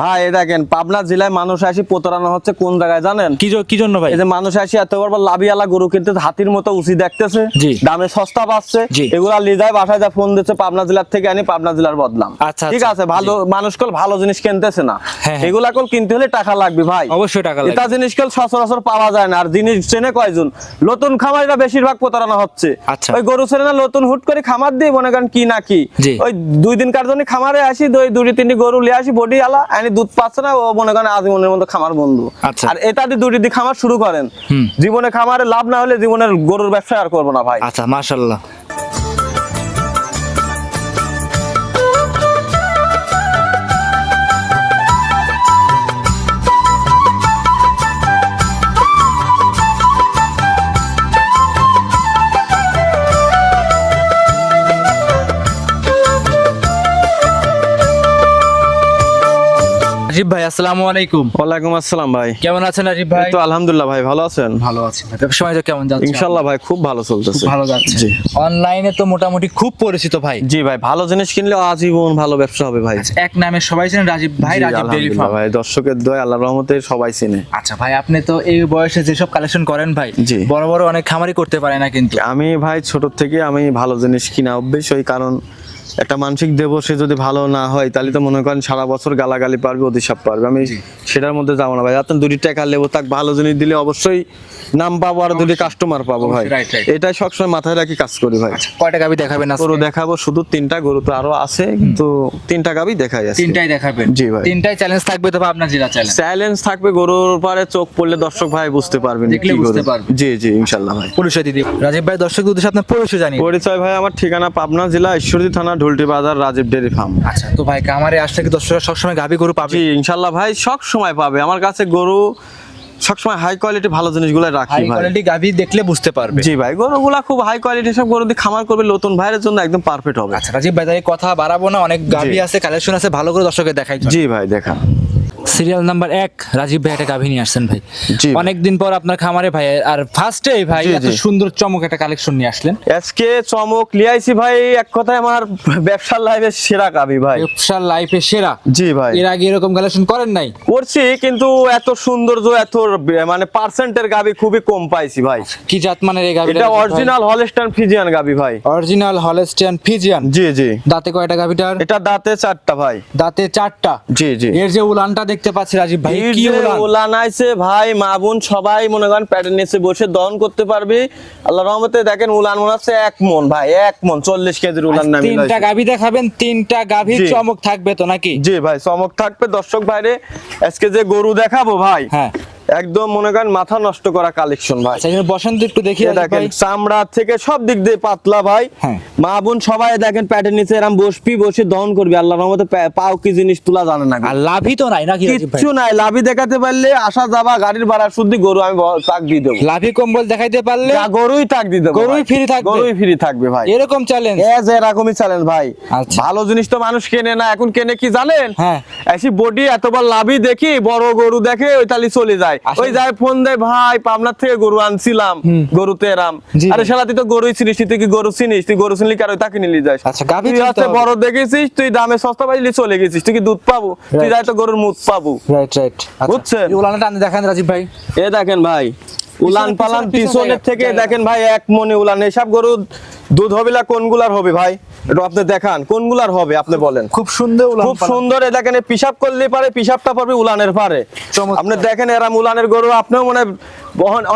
ভাই দেখেন পাবনা জেলায় মানুষ আসি প্রতারণা হচ্ছে কোন জায়গায় জানেন? কি জন্য ভাই? এই যে মানুষ আসি এত বড় লাভিয়ালা গরু কিনতে হাতির মতো উচি দেখতেছে দামে সস্তা পাচ্ছে। এগুলা লিজায় বাসায় যা ফোন দিচ্ছে পাবনা জেলার থেকে আনি পাবনা জেলার বদলাম আচ্ছা, ঠিক আচ্ছা, আছে ভালো মানুষ কল ভালো জিনিস কিনতেছে না। হ্যাঁ, হ্যাঁ। এগুলা কল কিনতে হলে টাকা লাগবে ভাই। অবশ্যই টাকা লাগবে। এটা জিনিস কল সচরাচর পাওয়া যায় না আর জিনিস চেনে কয়জন? নতুন খামারিরা বেশিরভাগ প্রতারণা হচ্ছে। আচ্ছা। ওই গরু ছেড়ে না নতুন হুট করে খামার দিয়ে মনে করেন কি না কি। ওই দুই দিন কার জন্য খামারে আসি দুই দুটি তিনটি গরু লিয়ে আসি বডি আলা আনি দুধ পাচ্ছে না ও মনে করেন আজীবনের মতো খামার বন্ধু। আচ্ছা। আর এটা দিয়ে দুটি দিয়ে খামার শুরু করেন। জীবনে খামারে লাভ না হলে জীবনের গরুর ব্যবসা আর করব না ভাই। আচ্ছা মাশাল্লাহ রাজীব ভাই আসসালামু আলাইকুম। ওয়ালাইকুম আসসালাম ভাই। কেমন আছেন রাজীব ভাই? তো আলহামদুলিল্লাহ ভাই ভালো আছেন? ভালো আছি ভাই। ব্যবসা বাণিজ্য কেমন যাচ্ছে ইনশাল্লাহ ভাই খুব ভালো চলতেছে। ভালো যাচ্ছে। জি। অনলাইনে তো মোটামুটি খুব পরিচিত ভাই। জি ভাই ভালো জিনিস কিনলে আজীবন ভালো ব্যবসা হবে ভাই। এক নামে সবাই চেনেন রাজীব ভাই রাজীব ডেইরি ফার্ম। ভাই দর্শকের দয় আল্লাহর রহমতে সবাই চেনে। আচ্ছা ভাই আপনি তো এই বয়সে যেসব কালেকশন করেন ভাই জি। বড় বড় অনেক খামারি করতে পারে না কিন্তু। আমি ভাই ছোট থেকে আমি ভালো জিনিস কিনা অভ্যেস ওই কারণ একটা মানসিক দেব সে যদি ভালো না হয় তাহলে তো মনে করেন সারা বছর গালাগালি পারবে অধিসাপ পারবে। আমি সেটার মধ্যে যাব না ভাই। আপনার দুটি টাকা লেবো তাক ভালো জিনিস দিলে অবশ্যই নাম পাবো আর দুটি কাস্টমার পাবো ভাই. এটাই সবসময় মাথায় রাখি কাজ করি ভাই। কয়টা গাবি দেখাবেন? গরু দেখাবো শুধু তিনটা গরু তো আরও আছে কিন্তু তিনটা গাবি দেখাই আছে তিনটাই দেখাবেন? জি ভাই। তিনটাই চ্যালেঞ্জ থাকবে তবে আপনার জেলা চ্যালেঞ্জ চ্যালেঞ্জ থাকবে গরুর পারে চোখ পড়লে দর্শক ভাই বুঝতে পারবেন দেখলে কি। বুঝতে পারবে। জি জি ইনশাল্লাহ ভাই। পরিচয় দিদি। রাজীব ভাই দর্শক উদ্দেশ্যে আপনার পরিচয় জানি পরিচয় ভাই আমার ঠিকানা পাবনা জেলা ঈশ্বরদী থানা ঢুলটি বাজার রাজীব ডেরি ফার্ম। আচ্ছা তো ভাই কামারে আসলে কি দর্শকরা সবসময় গাবি গরু পাবে? জি ইনশাল্লাহ ভাই সব সময় পাবে। আমার কাছে গরু সবসময় হাই কোয়ালিটি ভালো জিনিসগুলো হাই রাখি ভাই। কোয়ালিটি গাবি দেখলে বুঝতে পারবে। জি ভাই গরুগুলা খুব হাই কোয়ালিটি সব গরু দিয়ে খামার করবে নতুন ভাইয়ের জন্য একদম পারফেক্ট হবে। আচ্ছা রাজীব ভাই তাই কথা বাড়াবো না অনেক গাবি আছে কালেকশন আছে ভালো করে দর্শকের দেখাই জি ভাই দেখা সিরিয়াল নাম্বার এক রাজীব ভাই একটা গাভী নিয়ে আসছেন ভাই। অনেকদিন পর আপনার খামারে ভাই আর ফার্স্টেই ভাই এত সুন্দর চমক একটা কালেকশন নিয়ে আসলেন। আজকে চমক লিয়াইছি ভাই এক কথায় আমার ব্যবসার লাইফের সেরা কাবি ভাই। ব্যবসার লাইফে সেরা। জি ভাই। এর আগে এরকম কালেকশন করেন নাই? করছি কিন্তু এত সৌন্দর্য এত মানে পার্সেন্টের গাবি খুবই কম পাইছি ভাই। কি জাত মানের এই গাভীটা এটা অরিজিনাল হলস্টাইন ফিজিয়ান গাবি ভাই। অরিজিনাল হলস্টিয়ান ফিজিয়ান জি জি। দাঁতে কয়টা গাভীটার? এটা দাঁতে চারটা ভাই। দাঁতে চারটা। জি জি। এর যে উলানটা দেখতে পাচ্ছি রাজীব ভাই কি ওলান উলান আইছে ভাই মা বোন সবাই মনে করেন প্যাটার্ন নিচে বসে দহন করতে পারবে। আল্লাহ রহমতে দেখেন উলান মনে হচ্ছে এক মন ভাই এক মন চল্লিশ কেজির উলান নামে তিনটা গাভী দেখাবেন তিনটা গাভীর চমক থাকবে তো নাকি? জি ভাই চমক থাকবে। দর্শক ভাইরে আজকে যে গরু দেখাবো ভাই হ্যাঁ। একদম মনে করেন মাথা নষ্ট করা কালেকশন ভাই। আচ্ছা এখানে বসন্ত একটু দেখি দেখেন চামড়া থেকে সব দিক দিয়ে পাতলা ভাই। হ্যাঁ। মা বোন সবাই দেখেন প্যাটের নিচে এরম বসবি বসে দহন করবি। আল্লাহ রহমতে পাও কি জিনিস তুলা জানে না। আর লাভই তো নাই নাকি কিচ্ছু নাই লাভি দেখাতে পারলে আসা যাবা গাড়ির ভাড়া শুদ্ধি গরু আমি তাক দিয়ে দেবো। লাভি কম্বল দেখাইতে পারলে গরুই তাক দিয়ে দেবো গরুই free থাকবে? গরুই ফ্রি থাকবে ভাই। এরকম চ্যালেঞ্জ এজ এরকমই চ্যালেঞ্জ ভাই। আচ্ছা। ভালো জিনিস তো মানুষ কেনে না এখন কেনে কি জানেন? হ্যাঁ। এসি বডি এতবার লাভই দেখি বড় গরু দেখে ওই তালি চলে যায়। ওই যায় ফোন দেয় ভাই পাবনার থেকে গরু আনছিলাম গরুতে এরাম। আরে শালা তুই তো গরু চিনিস তুই কি গরু চিনিস? তুই গরু চিনলি কারও? তাকে নিলি যাস। আচ্ছা, তুই হচ্ছে বড় দেখেছিস তুই দামে সস্তা পাইলি চলে গেছিস। তুই কি দুধ পাবো? তুই যাই তো গরুর মুখ পাবো। রাইট রাইট বুঝছেন? দেখান রাজীব ভাই। এ দেখেন ভাই উলান পালান পিছনের থেকে দেখেন ভাই এক মনে উলান। এসব গরু দুধ হবিলা কোনগুলার হবে ভাই? একটু আপনি দেখান কোনগুলার হবে আপনি বলেন। খুব সুন্দর খুব সুন্দর দেখেন পিসাব করলে পারে পিসাবটা পারবে উলানের পারে। আপনি দেখেন এরা উলানের গরু আপনিও মনে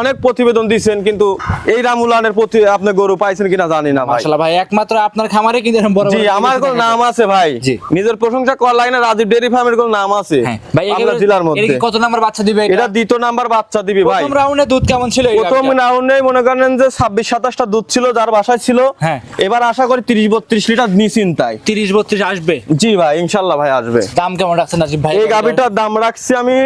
অনেক প্রতিবেদন দিচ্ছেন কিন্তু এই রাম উলানের প্রতি আপনি গরু পাইছেন কিনা জানি না মাশাআল্লাহ ভাই একমাত্র আপনার খামারে কিন্তু এরকম বড় জি আমার কোন নাম আছে ভাই। নিজের প্রশংসা করা লাগে না রাজীব ডেরি ফার্মের কোন নাম আছে হ্যাঁ ভাই আমরা জেলার মধ্যে। কি কত নাম্বার বাচ্চা দিবে এটা? দ্বিতীয় নাম্বার বাচ্চা দিবি ভাই। প্রথম রাউন্ডে দুধ কেমন ছিল প্রথম রাউন্ডে মনে করেন যে ছাব্বিশ সাতাশটা দুধ ছিল যার বাসায় ছিল। হ্যাঁ। এবার আশা করি তিরিশ বত্রিশ লিটার নিশ্চিন্তায়। 30 32 আসবে? জি ভাই ইনশাল্লাহ ভাই আসবে। দাম কেমন রাখছেন রাজীব ভাই? এই গাভিটার দাম রাখছি আমি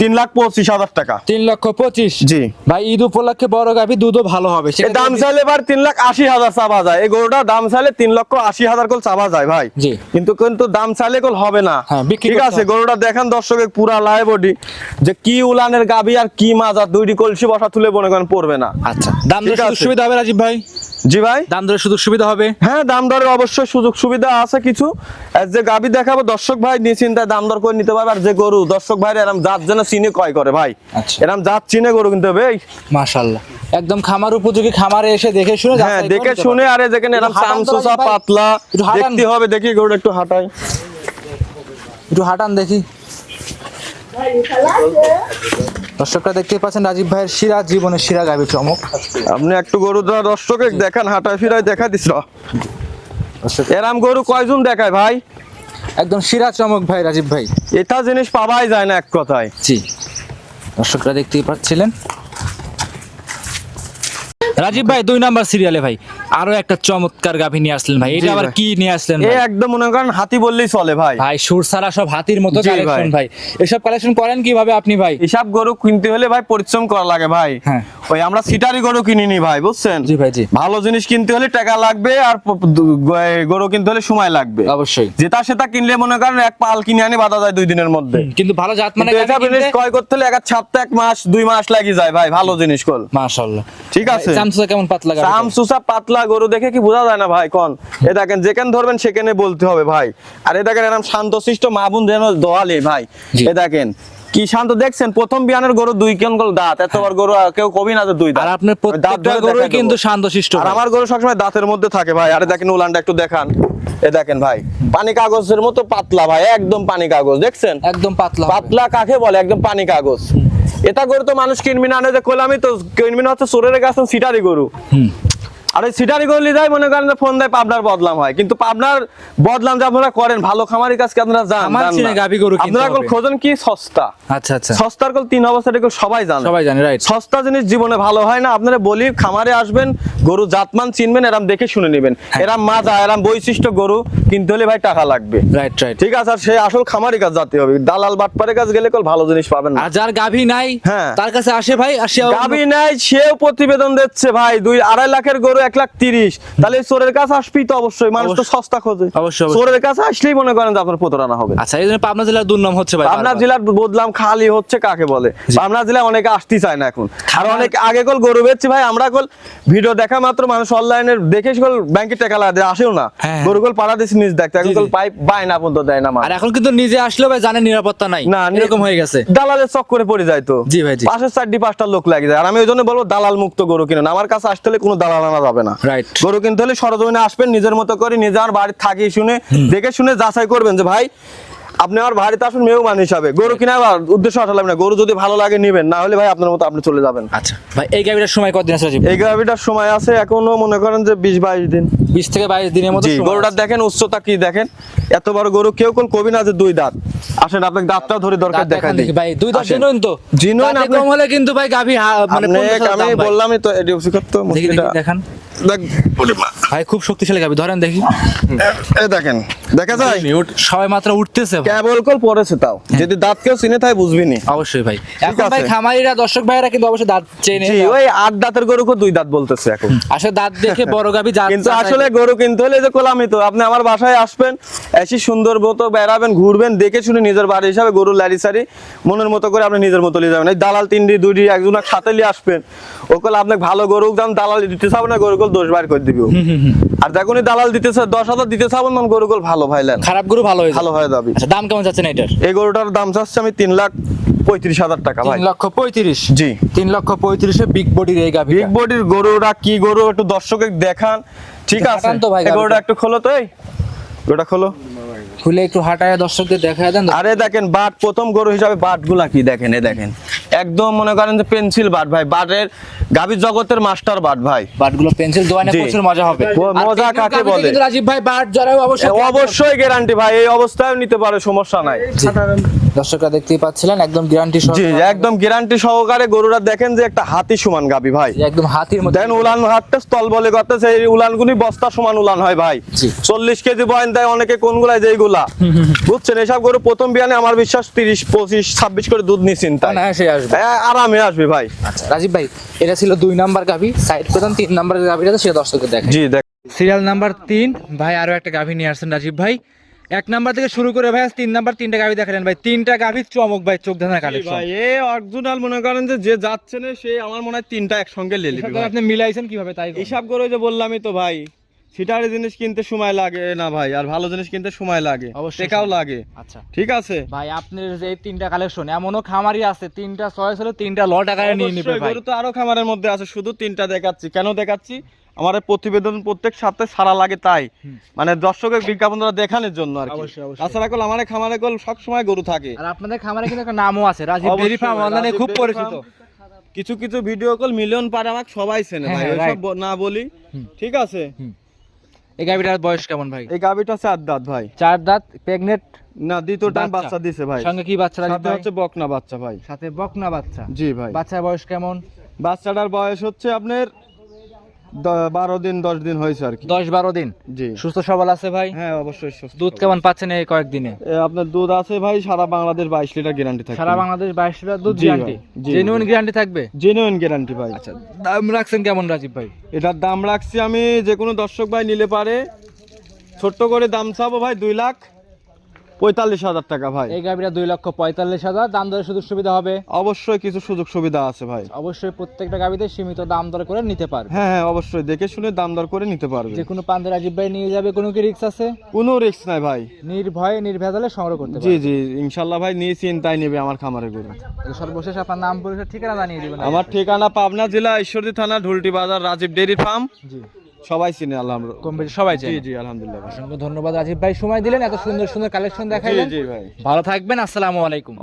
তিন লাখ পঁচিশ হাজার টাকা। তিন লক্ষ পঁচিশ? জি। ভাই ঈদ উপলক্ষে বড় গাভী দুধও ভালো হবে দাম চাইলে এবার তিন লাখ আশি হাজার চাপা যায়। এই গরুটা দাম চাইলে তিন লক্ষ আশি হাজার কল চাপা যায় ভাই। জি। কিন্তু কিন্তু দাম চাইলে কল হবে না। হ্যাঁ, ঠিক আছে গরুটা দেখেন দর্শকের পুরা লাইভ বডি যে কি উলানের গাবি আর কি মাজা দুইটি কলসি বসা তুলে মনে করেন পড়বে না। আচ্ছা দাম সুবিধা হবে রাজীব ভাই? জি ভাই। দাম দরের সুযোগ সুবিধা হবে? হ্যাঁ দাম দরের অবশ্যই সুযোগ সুবিধা আছে কিছু। আর যে গাবি দেখাবো দর্শক ভাই নিশ্চিন্তায় দাম দর করে নিতে পারবে। আর যে গরু দর্শক ভাই এরম জাত যেন চিনে কয় করে ভাই। আচ্ছা। এরম জাত চিনে গরু কিনতে হবে এই। মাশাআল্লাহ। একদম খামার উপযোগী খামারে এসে দেখে শুনে হ্যাঁ দেখে শুনে আরে যেখানে হাঁটান চামচুসা ভাই। পাতলা দেখতে হবে দেখি গরুটা একটু হাঁটাই। একটু হাঁটান দেখি। দর্শকরা দেখতে পাচ্ছেন রাজীব ভাইয়ের শিরা জীবনের শিরা গাবি চমক। আপনি একটু গরু দর্শকে দেখান হাঁটায় ফিরায় দেখা দিস। এরাম গরু কয়জন দেখায় ভাই? একদম শিরা চমক ভাই রাজীব ভাই। এটা জিনিস পাওয়াই যায় না এক কথায়। জি। দর্শকরা দেখতেই পাচ্ছিলেন। রাজীব ভাই দুই নাম্বার সিরিয়ালে ভাই। আরও একটা চমৎকার গাভী নিয়ে আসলেন ভাই। এটা আবার কি নিয়ে আসলেন ভাই? একদম মনে করেন হাতি বললেই চলে ভাই। ভাই সুর সারা সব হাতির মতো কালেকশন ভাই। এসব কালেকশন করেন কীভাবে আপনি ভাই? হিসাব গরু কিনতে হলে ভাই পরিশ্রম করা লাগে ভাই। হ্যাঁ। ওই আমরা সিটারি গরু কিনিনি ভাই বুঝছেন? জি ভাই জি। ভালো জিনিস কিনতে হলে টাকা লাগবে আর গরু কিনতে হলে সময় লাগবে। অবশ্যই। যেটা সেটা কিনলে মনে করেন এক পাল কিনে আনি বাধা যায় দুই দিনের মধ্যে। কিন্তু ভালো জাত মানে এটা জিনিস ক্রয় করতে হলে এক সপ্তাহ এক মাস দুই মাস লাগি যায় ভাই ভালো জিনিস কল। মাশাআল্লাহ। ঠিক আছে? চামচা কেমন পাতলা গাভী পাতলা গরু দেখে কি বোঝা যায় না ভাই? কোন? এ দেখেন যেখানে ধরবেন সেখানে বলতে হবে ভাই। আর এ দেখেন এরকম শান্তশিষ্ট মাবুন যেন দোয়ালে ভাই। এ দেখেন কি শান্ত দেখছেন? প্রথম বিয়ানের গরু দুই কেন গল দাঁত। এতবার গরু কেউ কবি না দুই দাঁত। আর আপনার প্রত্যেকটা ধরে কিন্তু দেবো। শান্তশিষ্ট আর আমার গরু সবসময় দাঁতের মধ্যে থাকে ভাই। আরে দেখেন উলানটা একটু দেখান। এ দেখেন ভাই পানি কাগজের মতো পাতলা ভাই একদম পানি কাগজ দেখছেন? একদম পাতলা পাতলা কাকে বলে? একদম পানি কাগজ। এটা গরু তো মানুষ কিনবি না যে কইলামই তো কিনবি না, হচ্ছে চোরের গাছ সিটারি গরু। আর ওই সিটারি গরু লিদাই মনে করেন ফোন দেয় পাবনার বদলাম হয়। কিন্তু পাবনার বদলাম যে আপনারা করেন ভালো খামারি কাজকে আপনারা জান? খামার জান চিনে না। গাভী গরু কিনতে আপনারা কল। খোঁজেন কি? সস্তা। আচ্ছা আচ্ছা। সস্তার কল তিন অবস্থা এগুলো সবাই জানে। সবাই জানে রাইট সস্তা জিনিস জীবনে ভালো হয় না। আপনারা বলি খামারে আসবেন গরু জাতমান চিনবেন এরাম দেখে শুনে নেবেন। হ্যাঁ। এরাম মাজা এরাম বৈশিষ্ট্য গরু কিনতে হলে ভাই টাকা লাগবে। রাইট রাইট ঠিক আছে আর সে আসল খামারি কাজ জাতি হবে। দালাল বাটপারে কাজ গেলে কল ভালো জিনিস পাবেন না। আর যার গাভী নাই হ্যাঁ। তার কাছে আসে ভাই আর সে গাবি নাই সেও প্রতিবেদন দিচ্ছে ভাই। দুই আড়াই লাখের গরু এক লাখ তিরিশ। তাহলে চোরের কাছে আসবি তো অবশ্যই মানুষ তো সস্তা খোঁজে। অবশ্যই। চোরের কাছে আসলেই মনে করেন যে আপনার প্রতারণা হবে। আচ্ছা এই জন্য পাবনা জেলার দুর্নাম হচ্ছে ভাই পাবনা জেলার বদলাম খালি হচ্ছে কাকে বলে? পাবনা জেলায় অনেকে আসতে চায় না এখন। আর অনেক আগে কল গরু বেচছি ভাই আমরা কল ভিডিও দেখা মাত্র মানুষ অনলাইনে দেখে কল ব্যাংকে টাকা লাগা আসেও না। হ্যাঁ। গরু কল পাড়া দিচ্ছি নিজ দেখতে এখন কল। পাইপ বাই না পর্যন্ত দেয় না আর এখন কিন্তু নিজে আসলেও ভাই জানে নিরাপত্তা নাই। না এরকম হয়ে গেছে। দালালের চক্করে পড়ে যায় তো। জি ভাই, জি। পাশের চারটি পাঁচটা লোক লাগে যায়। আর আমি ওই জন্য বলব দালাল মুক্ত গরু কিনুন। আমার কাছে আসতে হলে কোনো দালাল আনা যাবে না. গরু কিনতে হলে সরজমিনে আসবেন নিজের মতো করে নিজে আমার বাড়ি থাকি শুনে দেখে শুনে যাচাই করবেন যে ভাই আপনি আমার বাড়িতে আসুন মেহমান হিসাবে গরু কিনা উদ্দেশ্য আসালাম না। গরু যদি ভালো লাগে নিবেন না হলে ভাই আপনার মতো আপনি চলে যাবেন। আচ্ছা ভাই এই সময় কতদিন আছে এই সময় আছে এখনও মনে করেন যে বিশ বাইশ দিন। বিশ থেকে বাইশ দিনের সময় গরুটা দেখেন উচ্চতা কি দেখেন। এত বড় গরু কেউ কোন কবি না যে দুই দাঁত। আসেন আপনাকে দাঁতটা ধরে দরকার দেখা দিই। ভাই দুই আসেন। তো। কম হলে কিন্তু ভাই গাভী মানে আমি। বললামই তো দেখান। ভাই খুব শক্তিশালী গাবি ধরেন দেখি। এ দেখেন। দেখা যায়? সবাই মাত্র উঠতেছে কেবল কল পড়েছে তাও। যদি দাঁত কেউ চিনে তাই বুঝবিনি। অবশ্যই ভাই। এখন ভাই। খামারিরা দর্শক ভাইরা কিন্তু অবশ্যই দাঁত চেনে জি ওই আট দাঁতের গরু কো দুই দাঁত বলতেছে এখন। আসলে দাঁত দেখে বড় গাভী জাত কিন্তু আসলে গরু কিনতে হলে যে কোলামি তো আপনি আমার বাসায় আসবেন এসে সুন্দর মতো বেড়াবেন ঘুরবেন দেখে শুনে নিজের বাড়ি হিসাবে গরু লারি সারি মনের মতো করে আপনি নিজের মতো নিয়ে যাবেন। এই দালাল তিনটি দুইটি একজন সাথে নিয়ে আসবেন। ওকল আপনাকে ভালো গরু দাম দালাল দিতে চাবো না গরু কল দোষ বার করে দিবি আর যখনই দালাল দিতেছে দশ হাজার দিতে চাবো না গরু কল ভালো ভাইলেন। খারাপ গরু ভালো হয়ে ভালো হয়ে যাবে আচ্ছা দাম কেমন যাচ্ছে না এটার এই গরুটার দাম চাচ্ছে আমি তিন লাখ পঁয়ত্রিশ হাজার টাকা ভাই। লক্ষ পঁয়ত্রিশ? জি। তিন লক্ষ পঁয়ত্রিশে বিগ বডির এই গাভী বিগ বডির গরুরা কি গরু একটু দর্শকে দেখান। ঠিক আছে? তো ভাই গরুটা একটু খোলো তো এই। গরুটা খোলো। খুলে একটু হাঁটায় দর্শকদের দেখা দেন আরে দেখেন বাট প্রথম গরু হিসাবে বাটগুলা কি দেখেন এ দেখেন। একদম মনে করেন যে পেন্সিল বাট ভাই বাটের গাভীর জগতের মাস্টার বাট ভাই। বাটগুলো পেন্সিল দোয়ানে প্রচুর মজা হবে। মজা কাকে বলে? রাজীব ভাই বাট এ, অবশ্যই অবশ্যই গ্যারান্টি ভাই এই অবস্থায় নিতে পারে সমস্যা নাই। দর্শকরা দেখতেই পাচ্ছিলেন একদম গ্যারান্টি সহ জি একদম গ্যারান্টি সহকারে গরুরা দেখেন যে একটা হাতি সমান গাভী ভাই। একদম হাতির মধ্যে দেন উলান হাটটা স্থল বলে করতেছে এই উলানগুলি বস্তা সমান উলান হয় ভাই। জি। চল্লিশ কেজি বয়ন দেয় অনেকে কোনগুলাই যেইগুলা বুঝছেন এসব গরু প্রথম বিয়ানে আমার বিশ্বাস তিরিশ পঁচিশ ছাব্বিশ করে দুধ নিচ্ছেন তাই। না আসবে। আরামে আসবে ভাই। আচ্ছা রাজীব ভাই এটা ছিল দুই নাম্বার গাভী সাইড প্রধান তিন নাম্বারের গাভীটা সেটা দর্শকদের দেখে জি দেখ। সিরিয়াল নাম্বার তিন ভাই আরও একটা গাভী নিয়ে আসছেন রাজীব ভাই। এক নাম্বার থেকে শুরু করে ভাই তিন নাম্বার তিনটা গাভি দেখালেন ভাই তিনটা গাভির চমক ভাই চোখ ধাঁধা কালেকশন ভাই এ অরিজিনাল মনে করেন যে যে যাচ্ছে না সে আমার মনে হয় তিনটা একসঙ্গে লে আপনি মিলাইছেন কীভাবে তাই হিসাব করে যে বললামই তো ভাই। সিটারি জিনিস কিনতে সময় লাগে না ভাই আর ভালো জিনিস কিনতে সময় লাগে টেকাও লাগে। আচ্ছা। ঠিক আছে? ভাই আপনার যে এই তিনটা কালেকশন এমনও খামারি আছে তিনটা চয়েস হলে তিনটা লট আকারে নিয়ে নিবে ভাই। গরু তো আরও খামারের মধ্যে আছে শুধু তিনটা দেখাচ্ছি। কেন দেখাচ্ছি? আমার প্রতিবেদন প্রত্যেক সপ্তাহে সারা লাগে তাই। মানে দর্শকের বিজ্ঞাপনটা দেখানোর জন্য আর কি। তাছাড়া কল আমার খামারে কল সবসময় গরু থাকে। আর আপনাদের খামারে কিন্তু একটা নামও আছে রাজীব ডেরি ফার্ম অনলাইনে খুব পরিচিত। কিছু কিছু ভিডিও কল মিলিয়ন পার আমাকে সবাই চেনে হ্যাঁ, ভাই হ্যাঁ, ওইসব না বলি। ঠিক আছে? এই গাবিটার বয়স কেমন ভাই? এই গাবিটা চার দাঁত ভাই। চার দাঁত প্রেগনেট না দ্বিতীয় টাইম বাচ্চা। দিছে ভাই। সঙ্গে কি বাচ্চা সাথে? হচ্ছে বকনা বাচ্চা ভাই। সাথে বকনা বাচ্চা? জি ভাই। বাচ্চার বয়স কেমন? বাচ্চাটার বয়স হচ্ছে আপনার বারো দিন দশ দিন হয়েছে আর কি। দশ বারো দিন? জি। সুস্থ সবল আছে ভাই? হ্যাঁ অবশ্যই সুস্থ। দুধ কেমন পাচ্ছেন এই কয়েকদিনে? আপনার দুধ আছে ভাই সারা বাংলাদেশ বাইশ লিটার গ্যারান্টি থাকে সারা বাংলাদেশ বাইশ লিটার দুধ গ্যারান্টি জেনুইন গ্যারান্টি থাকবে? জেনুইন গ্যারান্টি ভাই। আচ্ছা দাম রাখছেন কেমন রাজীব ভাই? এটার দাম রাখছি আমি যে কোনো দর্শক ভাই নিলে পারে। ছোট্ট করে দাম চাবো ভাই দুই লাখ। পঁয়তাল্লিশ হাজার টাকা ভাই। এই গাড়িটা দুই লক্ষ পঁয়তাল্লিশ হাজার দাম দরে সুযোগ সুবিধা হবে? অবশ্যই কিছু সুযোগ সুবিধা আছে ভাই। অবশ্যই প্রত্যেকটা গাড়িতে সীমিত দাম দর করে নিতে পারবে। হ্যাঁ হ্যাঁ অবশ্যই। দেখে শুনে দাম দর করে নিতে পারবে। যে কোনো পান্তে রাজীব ভাই নিয়ে যাবে কোনো কি রিক্স আছে? কোনো রিস্ক নাই ভাই। নির্ভয়ে নির্ভেজালে সংগ্রহ করতে জি জি ইনশাল্লাহ ভাই নিয়ে চিন্তায় নেবে আমার খামারে গরু। তো সর্বশেষ আপনার নাম পরিচয় ঠিকানা জানিয়ে দিবেন। আমার ঠিকানা পাবনা জেলা ঈশ্বরদী থানা ঢুলটি বাজার রাজীব ডেরি ফার্ম। জি। সবাই চিনে আল্লাহ কম বেশি সবাই জি জি আলহামদুলিল্লাহ। অসংখ্য ধন্যবাদ রাজীব ভাই। সময় দিলেন এত সুন্দর সুন্দর কালেকশন দেখাইলেন। জি ভাই। ভালো থাকবেন আসসালামু আলাইকুম।